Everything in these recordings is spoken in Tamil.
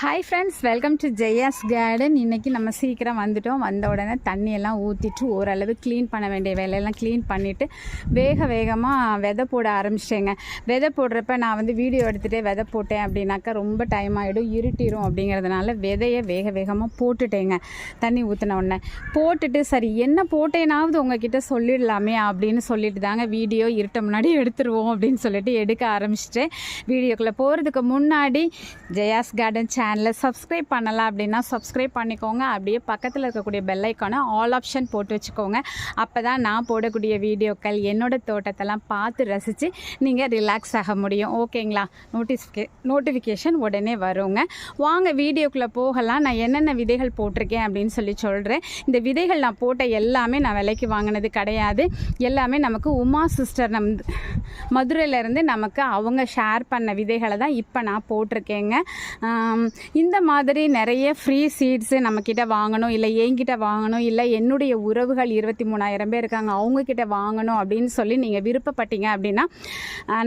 Hi friends welcome to Jaya's garden இன்றைக்கி நம்ம சீக்கிரம் வந்துட்டோம். வந்த உடனே தண்ணியெல்லாம் ஊற்றிட்டு ஓரளவு க்ளீன் பண்ண வேண்டிய வேலையெல்லாம் க்ளீன் பண்ணிவிட்டு வேக வேகமாக விதை போட ஆரம்பிச்சிட்டேங்க. விதை போடுறப்ப நான் வந்து வீடியோ எடுத்துகிட்டே விதை போட்டேன் அப்படின்னாக்கா ரொம்ப டைம் ஆகிடும் இருட்டிடும் அப்படிங்கிறதுனால விதையை வேக வேகமாக போட்டுட்டேங்க தண்ணி ஊற்றின உடனே. போட்டுட்டு சரி என்ன போட்டேனாவது உங்ககிட்ட சொல்லிடலாமே அப்படின்னு சொல்லிட்டு தாங்க வீடியோ இருட்ட முன்னாடி எடுத்துருவோம் அப்படின்னு சொல்லிட்டு எடுக்க ஆரம்பிச்சிட்டேன். வீடியோக்குள்ளே போகிறதுக்கு முன்னாடி ஜெயாஸ் கார்டன் சே சப்ஸ்கிரைப் பண்ணலாம் அப்படின்னா சப்ஸ்கிரைப் பண்ணிக்கோங்க. அப்படியே பக்கத்தில் இருக்கக்கூடிய பெல் ஐக்கானை ஆல் ஆப்ஷன் போட்டு வச்சுக்கோங்க. அப்போ தான் நான் போடக்கூடிய வீடியோக்கள் என்னோடய தோட்டத்தெல்லாம் பார்த்து ரசித்து நீங்கள் ரிலாக்ஸ் ஆக முடியும். ஓகேங்களா நோட்டிஃபிகே நோட்டிஃபிகேஷன் உடனே வருங்க. வாங்க வீடியோக்குள்ளே போகலாம். நான் என்னென்ன விதைகள் போட்டிருக்கேன் அப்படின்னு சொல்லி சொல்கிறேன் இந்த விதைகள் நான் போட்ட எல்லாமே நான் விலைக்கு வாங்கினது கிடையாது. எல்லாமே நமக்கு உமா சிஸ்டர் நம் மதுரையிலேருந்து நமக்கு அவங்க ஷேர் பண்ண விதைகளை தான் இப்போ நான் போட்டிருக்கேங்க. இந்த மாதிரி நிறைய ஃப்ரீ சீட்ஸு நம்மக்கிட்ட வாங்கணும் இல்லை என்கிட்ட வாங்கணும் இல்லை என்னுடைய உறவுகள் இருபத்தி மூணாயிரம் பேர் இருக்காங்க அவங்கக்கிட்ட வாங்கணும் அப்படின்னு சொல்லி நீங்கள் விருப்பப்பட்டீங்க அப்படின்னா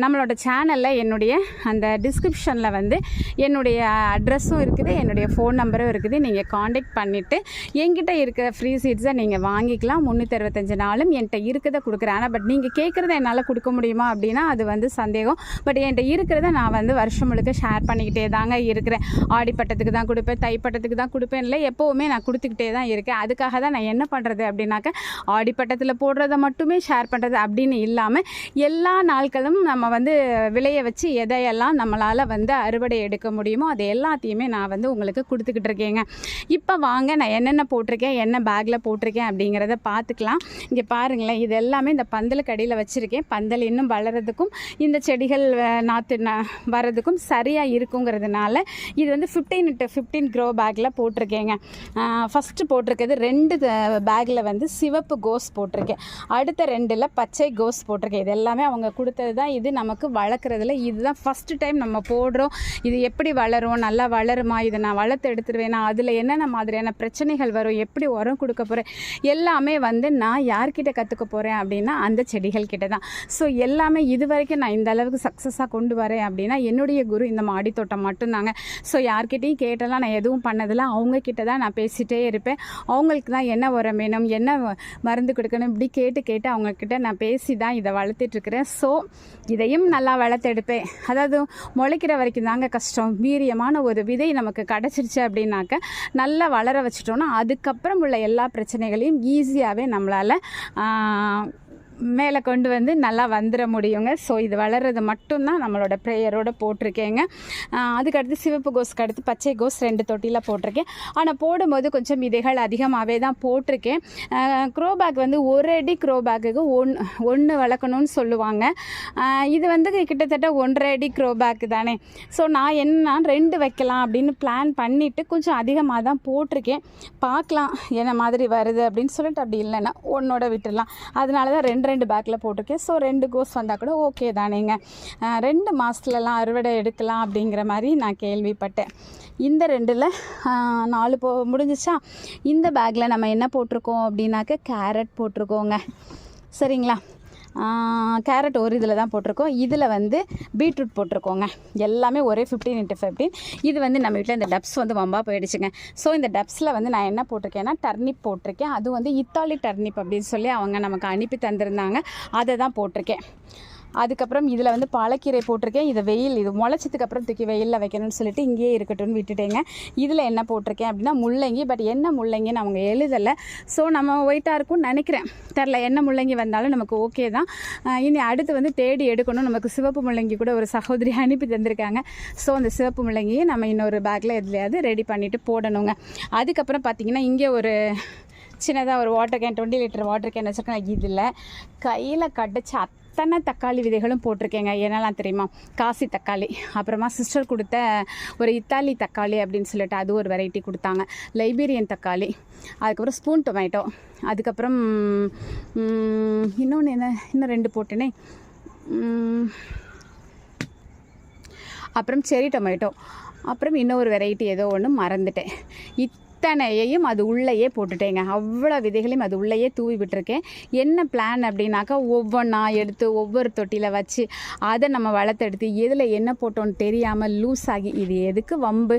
நம்மளோட சேனலில் என்னுடைய அந்த டிஸ்கிரிப்ஷனில் வந்து என்னுடைய அட்ரஸும் இருக்குது என்னுடைய ஃபோன் நம்பரும் இருக்குது. நீங்கள் காண்டாக்ட் பண்ணிவிட்டு என்கிட்ட இருக்கிற ஃப்ரீ சீட்ஸை நீங்கள் வாங்கிக்கலாம். முந்நூற்றி அறுபத்தஞ்சு நாளும் என்கிட்ட இருக்கிறத கொடுக்குறேன். ஆனால் பட் நீங்கள் கேட்குறத என்னால் கொடுக்க முடியுமா அப்படின்னா அது வந்து சந்தேகம். பட் என்கிட்ட இருக்கிறத நான் வந்து வருஷம் முழுக்க ஷேர் பண்ணிக்கிட்டே தாங்க இருக்கிறேன். ஆடிப்பட்டத்துக்கு தான் கொடுப்பேன் தைப்பட்டத்துக்கு தான் கொடுப்பேன். இல்லை எப்போவுமே நான் கொடுத்துக்கிட்டே தான் இருக்கேன். அதுக்காக தான் நான் என்ன பண்ணுறது அப்படின்னாக்க ஆடிப்பட்டத்தில் போடுறத மட்டுமே ஷேர் பண்ணுறது அப்படின்னு இல்லாமல் எல்லா நாட்களும் நம்ம வந்து விளைய வச்சு எதையெல்லாம் நம்மளால் வந்து அறுவடை எடுக்க முடியுமோ அது எல்லாத்தையுமே நான் வந்து உங்களுக்கு கொடுத்துக்கிட்டு இருக்கேங்க. இப்போ வாங்க நான் என்னென்ன போட்டிருக்கேன் என்ன பேக்கில் போட்டிருக்கேன் அப்படிங்கிறத பார்த்துக்கலாம். இங்கே பாருங்களேன் இது எல்லாமே இந்த பந்தலுக்கு அடியில் வச்சுருக்கேன். பந்தல் இன்னும் வளர்கிறதுக்கும் இந்த செடிகள் நாற்று ந- வர்றதுக்கும் சரியாக இருக்குங்கிறதுனால இது வந்து ஃபிஃப்டீன் இன்ட்டு ஃபிஃப்டீன் க்ரோ பேக்கில் போட்டிருக்கேங்க. ஃபஸ்ட்டு போட்டிருக்கிறது ரெண்டு பேக்கில் வந்து சிவப்பு கோஸ் போட்டிருக்கேன். அடுத்த ரெண்டில் பச்சை கோஸ் போட்டிருக்கேன். இது எல்லாமே அவங்க கொடுத்தது தான். இது நமக்கு வளர்க்குறதுல இதுதான் ஃபஸ்ட்டு டைம் நம்ம போடுறோம். இது எப்படி வளரும்? நல்லா வளருமா? இதை நான் வளர்த்து எடுத்துருவேனா? அதில் என்னென்ன மாதிரியான பிரச்சனைகள் வரும்? எப்படி உரம் கொடுக்க போகிறேன் எல்லாமே வந்து நான் யார்கிட்ட கற்றுக்க போகிறேன் அப்படின்னா அந்த செடிகள் கிட்ட தான். ஸோ எல்லாமே இது வரைக்கும் நான் இந்த அளவுக்கு சக்ஸஸாக கொண்டு வரேன் அப்படின்னா என்னுடைய குரு இந்த மாடி தோட்டம் மட்டும்தாங்க ஸோ யார்கிட்டையும் கேட்டெல்லாம் நான் எதுவும் பண்ணதில்லை. அவங்கக்கிட்ட தான் நான் பேசிகிட்டே இருப்பேன். அவங்களுக்கு தான் என்ன உரம் வேணும் என்ன மருந்து கொடுக்கணும் இப்படி கேட்டு கேட்டு அவங்கக்கிட்ட நான் பேசி தான் இதை வளர்த்துட்ருக்குறேன் ஸோ இதையும் நல்லா வளர்த்தெடுப்பேன். அதாவது முளைக்கிற வரைக்கும் தாங்க கஷ்டம். வீரியமான ஒரு விதை நமக்கு கிடச்சிருச்சு அப்படின்னாக்க நல்லா வளர வச்சிட்டோம்னா அதுக்கப்புறம் உள்ள எல்லா பிரச்சனைகளையும் ஈஸியாகவே நம்மளால் மேலே கொண்டு வந்து நல்லா வந்துட முடியுங்க. ஸோ இது வளர்றது மட்டும்தான் நம்மளோட ப்ரேயரோட போட்டிருக்கேங்க. அதுக்கடுத்து சிவப்பு கோஸ்க்கு அடுத்து பச்சை கோஸ் ரெண்டு தொட்டியில் போட்டிருக்கேன். ஆனால் போடும்போது கொஞ்சம் விதைகள் அதிகமாகவே தான் போட்டிருக்கேன். க்ரோ பேக் வந்து ஒரு அடி க்ரோ பேக்குக்கு ஒன் ஒன்று வளர்க்கணும்னு சொல்லுவாங்க. இது வந்து கிட்டத்தட்ட ஒன்றரை அடி க்ரோ தானே. ஸோ நான் என்ன ரெண்டு வைக்கலாம் அப்படின்னு பிளான் பண்ணிவிட்டு கொஞ்சம் அதிகமாக தான் போட்டிருக்கேன். பார்க்கலாம் என்ன மாதிரி வருது அப்படின்னு சொல்லிட்டு அப்படி இல்லைன்னா ஒன்னோட விட்டுடலாம். அதனால தான் ரெண்டு ரெண்டு பேக்கில் போட்டிருக்கேன். ஸோ ரெண்டு கோஸ் வந்தால் கூட ஓகே தானேங்க. ரெண்டு மாதத்துலலாம் அறுவடை எடுக்கலாம் அப்படிங்கிற மாதிரி நான் கேள்விப்பட்டேன். இந்த ரெண்டில் நாலு போ முடிஞ்சிச்சா? இந்த பேக்கில் நம்ம என்ன போட்டிருக்கோம் அப்படின்னாக்க கேரட் போட்டிருக்கோங்க. சரிங்களா? கேரட் ஒரு இதில் தான் போட்டிருக்கோம். இதில் வந்து பீட்ரூட் போட்டிருக்கோங்க. எல்லாமே ஒரே ஃபிஃப்டீன் இன்ட்டு ஃபிஃப்டீன் இது வந்து நம்ம வீட்டில் இந்த டப்ஸ் வந்து வம்பா போயிடுச்சுங்க. ஸோ இந்த டப்ஸில் வந்து நான் என்ன போட்டிருக்கேன்னா டர்னிப் போட்டிருக்கேன். அது வந்து இத்தாலி டர்னிப் அப்படின்னு சொல்லி அவங்க நமக்கு அனுப்பி தந்திருந்தாங்க. அதை தான் போட்டிருக்கேன். அதுக்கப்புறம் இதில் வந்து பாலக்கீரை போட்டிருக்கேன். இதை வெயில் இது முளைச்சதுக்கப்புறம் தூக்கி வெயிலில் வைக்கணும்னு சொல்லிட்டு இங்கேயே இருக்கட்டும்னு விட்டுட்டேங்க. இதில் என்ன போட்டிருக்கேன் அப்படின்னா முள்ளங்கி பட் என்ன முள்ளங்கின்னு அவங்க எழுதலை. ஸோ நம்ம ஒயிட்டாக இருக்கும்னு நினைக்கிறேன். தெரில என்ன முள்ளங்கி வந்தாலும் நமக்கு ஓகே தான். இனி அடுத்து வந்து தேடி எடுக்கணும். நமக்கு சிவப்பு முள்ளங்கி கூட ஒரு சகோதரி அனுப்பி தந்திருக்காங்க. ஸோ அந்த சிவப்பு முள்ளங்கியை நம்ம இன்னொரு பேக்கில் எதுலையாவது ரெடி பண்ணிவிட்டு போடணுங்க. அதுக்கப்புறம் பார்த்திங்கன்னா இங்கே ஒரு சின்னதாக ஒரு water can twenty litre water can வச்சுருக்கேன். இதில் கையில் கடைச்சி அத்தனை தக்காளி விதைகளும் போட்டிருக்கேங்க. என்னெல்லாம் தெரியுமா? காசி தக்காளி. அப்புறமா சிஸ்டர் கொடுத்த ஒரு இத்தாலி தக்காளி அப்படின்னு சொல்லிட்டு அது ஒரு வெரைட்டி கொடுத்தாங்க. லைபீரியன் தக்காளி. அதுக்கப்புறம் ஸ்பூன் டொமேட்டோ அதுக்கப்புறம் இன்னொன்று என்ன? இன்னும் ரெண்டு போட்டேனே. அப்புறம் செரி டொமேட்டோ அப்புறம் இன்னொரு வெரைட்டி ஏதோ ஒன்று மறந்துட்டேன். இத் அத்தனையையும் அது உள்ளேயே போட்டுட்டேங்க. அவ்வளோ விதைகளையும் அது உள்ளேயே தூவி விட்டுருக்கேன். என்ன பிளான் அப்படின்னாக்கா ஒவ்வொன்றா எடுத்து ஒவ்வொரு தொட்டியில் வச்சு அதை நம்ம வளர்த்தெடுத்து எதில் என்ன போட்டோன்னு தெரியாமல் லூஸ் ஆகி இது எதுக்கு வம்பு?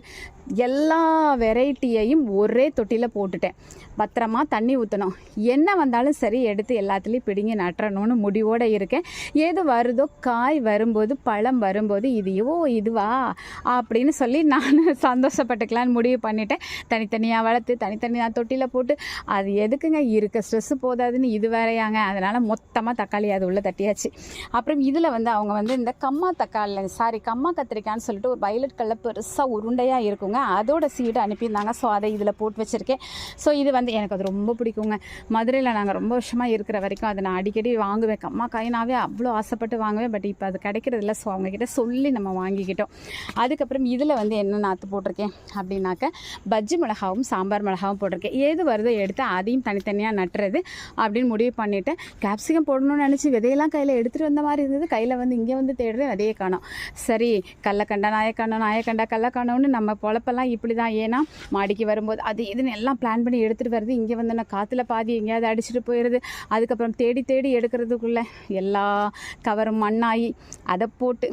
எல்லா வெரைட்டியையும் ஒரே தொட்டியில் போட்டுட்டேன். பத்திரமா தண்ணி ஊற்றணும் என்ன வந்தாலும் சரி எடுத்து எல்லாத்துலேயும் பிடுங்கி நட்டுறணும்னு முடிவோடு இருக்கேன். எது வருதோ காய் வரும்போது பழம் வரும்போது இது ஓ இதுவா அப்படின்னு சொல்லி நான் சந்தோஷப்பட்டுக்கலான்னு முடிவு பண்ணிட்டேன். தனித்தனியாக வளர்த்து தனித்தனியாக தொட்டியில் போட்டு அது எதுக்குங்க? இருக்க ஸ்ட்ரெஸ்ஸு போதாதுன்னு இது வேறையாங்க. அதனால் மொத்தமாக தக்காளி அது உள்ளே தட்டியாச்சு. அப்புறம் இதில் வந்து அவங்க வந்து இந்த கம்மா தக்காளி சாரி கம்மா கத்திரிக்கான்னு சொல்லிட்டு ஒரு வயலட் கலர் பெருசாக உருண்டையாக இருக்குங்க. அதோட சீடு அனுப்பியிருந்தாங்க. ஸோ அதை இதில் போட்டு வச்சுருக்கேன். ஸோ இது வந்து எனக்கு அது ரொம்ப பிடிக்குங்க. மதுரையில் நாங்கள் ரொம்ப வருஷமாக இருக்கிற வரைக்கும் அதை நான் அடிக்கடி வாங்குவேன். கம்மா காயினாவே அவ்வளோ ஆசைப்பட்டு வாங்குவேன். பட் இப்போ அது கிடைக்கிறதில்ல ஸோ அவங்கக்கிட்ட சொல்லி நம்ம வாங்கிக்கிட்டோம். அதுக்கப்புறம் இதில் வந்து என்ன நாற்று போட்டிருக்கேன் அப்படின்னாக்க பஜ்ஜி மிளகாவும் சாம்பார் மிளகாவும் போட்டிருக்கேன். எது வருதோ எடுத்து அதையும் தனித்தனியாக நட்டுறது அப்படின்னு முடிவு பண்ணிவிட்டேன் கேப்சிகம் போடணும்னு நினச்சி விதையெல்லாம் கையில் எடுத்துகிட்டு வந்த மாதிரி இருந்தது. கையில் வந்து இங்கே வந்து தேடுறது விதையை காணோம். சரி கல்லக்கண்டா நாயக்கண்டா நாயக்கண்டா கள்ளக்கண்டோன்னு நம்ம பொழப்பெல்லாம் இப்படி தான் ஏன்னா மாடிக்கு வரும்போது அது இதுன்னு எல்லாம் பிளான் பண்ணி எடுத்துகிட்டு வருது இங்கே வந்து நான் காற்றுல பாதி எங்கேயாவது அடிச்சுட்டு போயிடுது. அதுக்கப்புறம் தேடி தேடி எடுக்கிறதுக்குள்ளே எல்லா கவரும் மண்ணாகி அதை போட்டு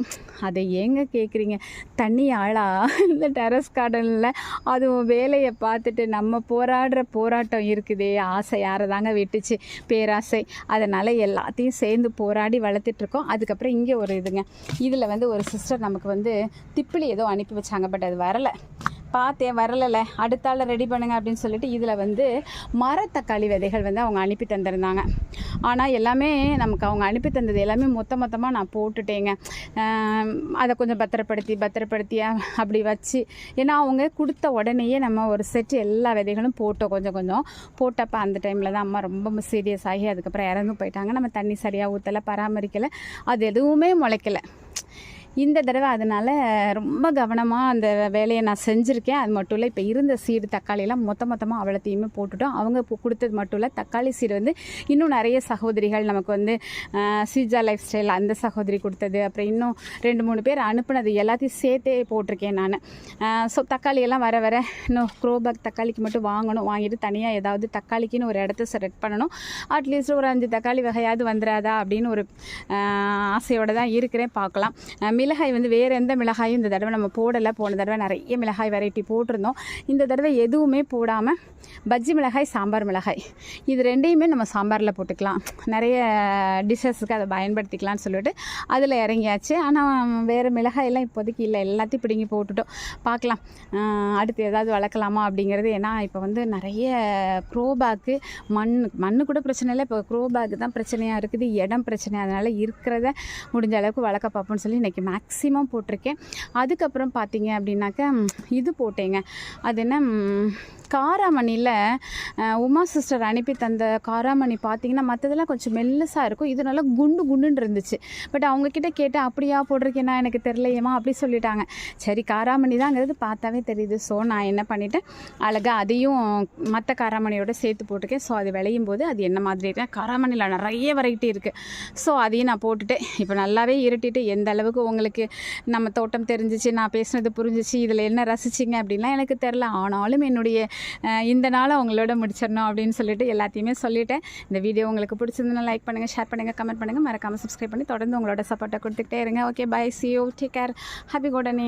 அதை ஏங்க கேட்குறீங்க தண்ணி ஆளா? இந்த டெரஸ் கார்டனில் அதுவும் வேலையை பார்த்துட்டு நம்ம போராடுற போராட்டம் இருக்குதே. ஆசை யாரை தாங்க விட்டுச்சு? பேராசை. அதனால் எல்லாத்தையும் சேர்ந்து போராடி வளர்த்துட்ருக்கோம் அதுக்கப்புறம் இங்கே ஒரு இதுங்க. இதில் வந்து ஒரு சிஸ்டர் நமக்கு வந்து திப்பிலி ஏதோ அனுப்பி வச்சாங்க. பட் அது வரலை. பார்த்தேன் வரலை அடுத்த ஆள் ரெடி பண்ணுங்க அப்படின்னு சொல்லிட்டு இதில் வந்து மரத்தக்காளி விதைகள் வந்து அவங்க அனுப்பி தந்திருந்தாங்க. ஆனால் எல்லாமே நமக்கு அவங்க அனுப்பி தந்தது எல்லாமே மொத்த மொத்தமாக நான் போட்டுட்டேங்க. அதை கொஞ்சம் பத்திரப்படுத்தி பத்திரப்படுத்தி அப்படி வச்சு. ஏன்னா அவங்க கொடுத்த உடனேயே நம்ம ஒரு செட்டு எல்லா விதைகளும் போட்டோம் கொஞ்சம் கொஞ்சம். போட்டப்போ அந்த டைமில் தான் அம்மா ரொம்ப சீரியஸ் ஆகி அதுக்கப்புறம் இறந்து போயிட்டாங்க. நம்ம தண்ணி சரியாக ஊற்றலை பராமரிக்கலை. அது எதுவுமே முளைக்கலை. இந்த தடவை அதனால் ரொம்ப கவனமாக அந்த வேலையை நான் செஞ்சுருக்கேன். அது மட்டும் இல்லை இப்போ இருந்த சீடு தக்காளியெல்லாம் மொத்த மொத்தமாக அவ்வளோத்தையுமே போட்டுட்டோம். அவங்க இப்போ கொடுத்தது மட்டும் இல்லை தக்காளி சீடு வந்து இன்னும் நிறைய சகோதரிகள் நமக்கு வந்து சீஜா லைஃப் ஸ்டைல் அந்த சகோதரி கொடுத்தது. அப்புறம் இன்னும் ரெண்டு மூணு பேர் அனுப்புனது எல்லாத்தையும் சேர்த்தே போட்டிருக்கேன் நான். ஸோ தக்காளியெல்லாம் வர வர இன்னும் க்ரோபேக் தக்காளிக்கு மட்டும் வாங்கணும். வாங்கிட்டு தனியாக ஏதாவது தக்காளிக்குன்னு ஒரு இடத்த செலக்ட் பண்ணணும். அட்லீஸ்ட் ஒரு அஞ்சு தக்காளி வகையாவது வந்துடாதா அப்படின்னு ஒரு ஆசையோடு தான் இருக்கிறேன். பார்க்கலாம். மிளகாய் வந்து வேறு எந்த மிளகாயும் இந்த தடவை நம்ம போடலை. போன தடவை நிறைய மிளகாய் வெரைட்டி போட்டிருந்தோம். இந்த தடவை எதுவுமே போடாமல் பஜ்ஜி மிளகாய் சாம்பார் மிளகாய். இது ரெண்டையுமே நம்ம சாம்பாரில் போட்டுக்கலாம். நிறைய டிஷ்ஷஸுக்கு அதை பயன்படுத்திக்கலாம்னு சொல்லிட்டு அதில் இறங்கியாச்சு. ஆனால் வேறு மிளகாயெல்லாம் இப்போதைக்கு இல்லை. எல்லாத்தையும் பிடுங்கி போட்டுட்டோம். பார்க்கலாம் அடுத்து ஏதாவது வளர்க்கலாமா அப்படிங்கிறது. ஏன்னா இப்போ வந்து நிறைய க்ரோபேக்கு மண் மண்ணு கூட பிரச்சனை இல்லை. இப்போ க்ரோபேக் தான் பிரச்சனையாக இருக்குது. இடம் பிரச்சனை. அதனால் இருக்கிறத முடிஞ்ச அளவுக்கு வளர்க்க பார்ப்போம்னு சொல்லி இன்றைக்கி மேக்ஸிமம் போட்டிருக்கேன். அதுக்கப்புறம் பார்த்தீங்க அப்படின்னாக்கா இது போட்டேங்க. அது என்ன காராமணியில் உமா சிஸ்டர் அனுப்பி தந்த காராமணி பார்த்தீங்கன்னா மற்றதெல்லாம் கொஞ்சம் மெல்லுசாக இருக்கும். இது நல்லா குண்டு குண்டுன்னு இருந்துச்சு. பட் அவங்கக்கிட்ட கேட்டால் அப்படியா போட்டிருக்கேனா எனக்கு தெரியலையேம்மா அப்படி சொல்லிட்டாங்க. சரி காராமணி தாங்கிறது பார்த்தாவே தெரியுது. ஸோ நான் என்ன பண்ணிட்டேன் அழகாக அதையும் மற்ற காராமணியோட சேர்த்து போட்டிருக்கேன். ஸோ அது விளையும் போது அது என்ன மாதிரி இருக்கேன் காராமணியில் நிறைய வெரைட்டி இருக்குது ஸோ அதையும் நான் போட்டுட்டேன். இப்போ நல்லாவே இருட்டிட்டு எந்த அளவுக்கு உங்களுக்கு நம்ம தோட்டம் தெரிஞ்சிச்சு நான் பேசுனது புரிஞ்சிச்சு இதில் என்ன ரசிச்சிங்க அப்படின்லாம் எனக்கு தெரில ஆனாலும் என்னுடைய இந்த நாளை உங்களோட முடிச்சிடணும் அப்படின்னு சொல்லிட்டு எல்லாத்தையுமே சொல்லிட்டேன். இந்த வீடியோ உங்களுக்கு பிடிச்சிருந்தனா லைக் பண்ணுங்கள் ஷேர் பண்ணுங்கள் கமெண்ட் பண்ணுங்கள் மறக்காமல் சப்ஸ்கிரைப் பண்ணி தொடர்ந்து உங்களோட சப்போர்ட்டை கொடுத்துக்கிட்டே இருங்க. Okay bye see you take care happy கோடனே